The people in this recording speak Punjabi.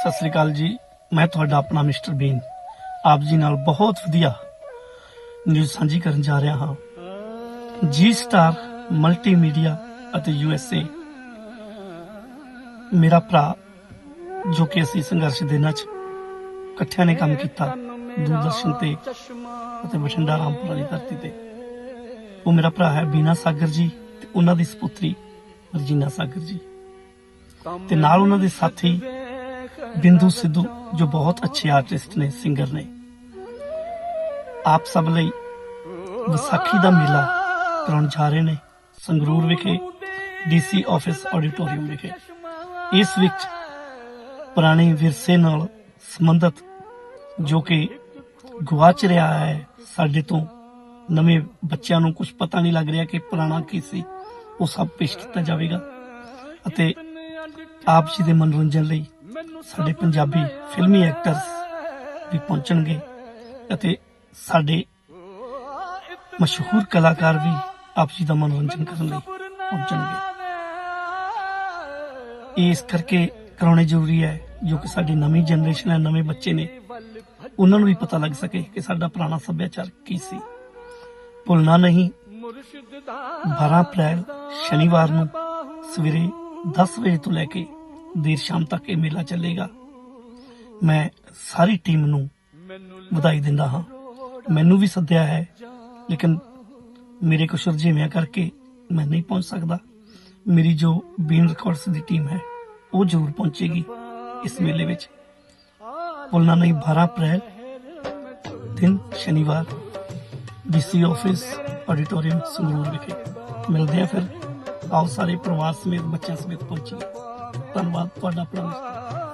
ਸਤਿ ਸ੍ਰੀ ਅਕਾਲ ਜੀ। ਮੈਂ ਤੁਹਾਡਾ ਆਪਣਾ ਮਿਸਟਰ ਬੀਨ। ਆਪ ਜੀ ਨਾਲ ਬਹੁਤ ਵਧੀਆ ਨਿਊਜ਼ ਸਾਂਝੀ ਕਰਨ ਜਾ ਰਿਹਾ ਹਾਂ। ਜੀ ਸਟਾਰ ਮਲਟੀਮੀਡੀਆ ਅਤੇ ਯੂਐਸਏ ਮੇਰਾ ਭਰਾ, ਜੋ ਕਿ ਅਸੀਂ ਸੰਘਰਸ਼ ਦੇ ਦਿਨਾਂ ਇਕੱਠਿਆਂ ਨੇ ਕੰਮ ਕੀਤਾ, ਦੂਰਦਰਸ਼ਨ ਤੇ ਅਤੇ ਬਠਿੰਡਾ ਰਾਮਪੁਰਾ ਦੀ ਧਰਤੀ ਤੇ। ਉਹ ਮੇਰਾ ਭਰਾ ਹੈ ਬੀਨਾ ਸਾਗਰ ਜੀ ਤੇ ਉਹਨਾਂ ਦੀ ਸੁਪੁੱਤਰੀ ਰਜੀਨਾ ਸਾਗਰ ਜੀ। ਤੇ ਨਾਲ ਉਹਨਾਂ ਦੇ ਸਾਥੀ ਬਿੰਦੂ ਸਿੱਧੂ ਜੋ ਬਹੁਤ ਅੱਛੇ ਆਰਟਿਸਟ ਨੇ ਸਿੰਗਰ ਨੇ ਆਪ ਸਭ ਲਈ ਵਿਸਾਖੀ ਦਾ ਮੇਲਾ ਕਰਾਉਣ ਜਾ ਰਹੇ ਨੇ ਸੰਗਰੂਰ ਵਿਖੇ ਡੀਸੀ ਆਫਿਸ ਆਡੀਟੋਰੀਅਮ ਵਿਖੇ ਇਸ ਵਿੱਚ ਪੁਰਾਣੇ ਵਿਰਸੇ ਨਾਲ ਸੰਬੰਧਿਤ ਜੋ ਕਿ ਗਵਾਚ ਰਿਹਾ ਹੈ ਸਾਡੇ ਤੋਂ ਨਵੇਂ ਬੱਚਿਆਂ ਨੂੰ ਕੁਝ ਪਤਾ ਨਹੀਂ ਲੱਗ ਰਿਹਾ ਕਿ ਪੁਰਾਣਾ ਕੀ ਸੀ ਉਹ ਸਭ ਪੇਸ਼ ਕੀਤਾ ਜਾਵੇਗਾ ਅਤੇ ਆਪ ਜੀ ਦੇ ਮਨੋਰੰਜਨ ਲਈ ਸਾਡੇ ਪੰਜਾਬੀ ਫਿਲਮੀ ਐਕਟਰਸ ਵੀ ਪਹੁੰਚਣਗੇ ਅਤੇ ਸਾਡੇ ਮਸ਼ਹੂਰ ਕਲਾਕਾਰ ਵੀ ਆਪ ਜੀ ਦਾ ਮਨੋਰੰਜਨ ਕਰਨ ਲਈ ਪਹੁੰਚਣਗੇ। ਇਸ ਕਰਕੇ ਕਰਾਉਣੇ ਜ਼ਰੂਰੀ ਹੈ ਜੋ ਕਿ ਸਾਡੀ ਨਵੀਂ ਜਨਰੇਸ਼ਨ ਹੈ ਨਵੇਂ ਬੱਚੇ ਨੇ ਉਹਨਾਂ ਨੂੰ ਵੀ ਪਤਾ ਲੱਗ ਸਕੇ ਕਿ ਸਾਡਾ ਪੁਰਾਣਾ ਸੱਭਿਆਚਾਰ ਕੀ ਸੀ। ਭੁੱਲਣਾ ਨਹੀਂ 12 ਅਪ੍ਰੈਲ ਸ਼ਨੀਵਾਰ ਨੂੰ ਸਵੇਰੇ 10 ਵਜੇ ਤੋਂ ਲੈ ਕੇ ਦੇਰ ਸ਼ਾਮ ਤੱਕ ਇਹ ਮੇਲਾ ਚੱਲੇਗਾ। ਮੈਂ ਸਾਰੀ ਟੀਮ ਨੂੰ ਵਧਾਈ ਦਿੰਦਾ ਹਾਂ। ਮੈਨੂੰ ਵੀ ਸੱਦਿਆ ਹੈ, ਲੇਕਿਨ ਮੇਰੇ ਕੁਛ ਰੁਝੇਵਿਆਂ ਕਰਕੇ ਮੈਂ ਨਹੀਂ ਪਹੁੰਚ ਸਕਦਾ। ਮੇਰੀ ਜੋ ਬੀਨ ਰਿਕਾਰਡਸ ਦੀ ਟੀਮ ਹੈ, ਉਹ ਜ਼ਰੂਰ ਪਹੁੰਚੇਗੀ ਇਸ ਮੇਲੇ ਵਿੱਚ। ਭੁੱਲਣਾ ਨਹੀਂ 12 ਅਪ੍ਰੈਲ, ਦਿਨ ਸ਼ਨੀਵਾਰ, ਡੀਸੀ ਆਫਿਸ, ਆਡੀਟੋਰੀਅਮ ਸੰਗਰੂਰ ਵਿਖੇ। ਮਿਲਦੇ ਆ ਫਿਰ। ਆਓ ਸਾਰੇ ਪਰਿਵਾਰ ਸਮੇਤ, ਬੱਚਿਆਂ ਸਮੇਤ ਪਹੁੰਚੀਏ। ਧੰਨਵਾਦ ਤੁਹਾਡਾ ਆਪਣਾ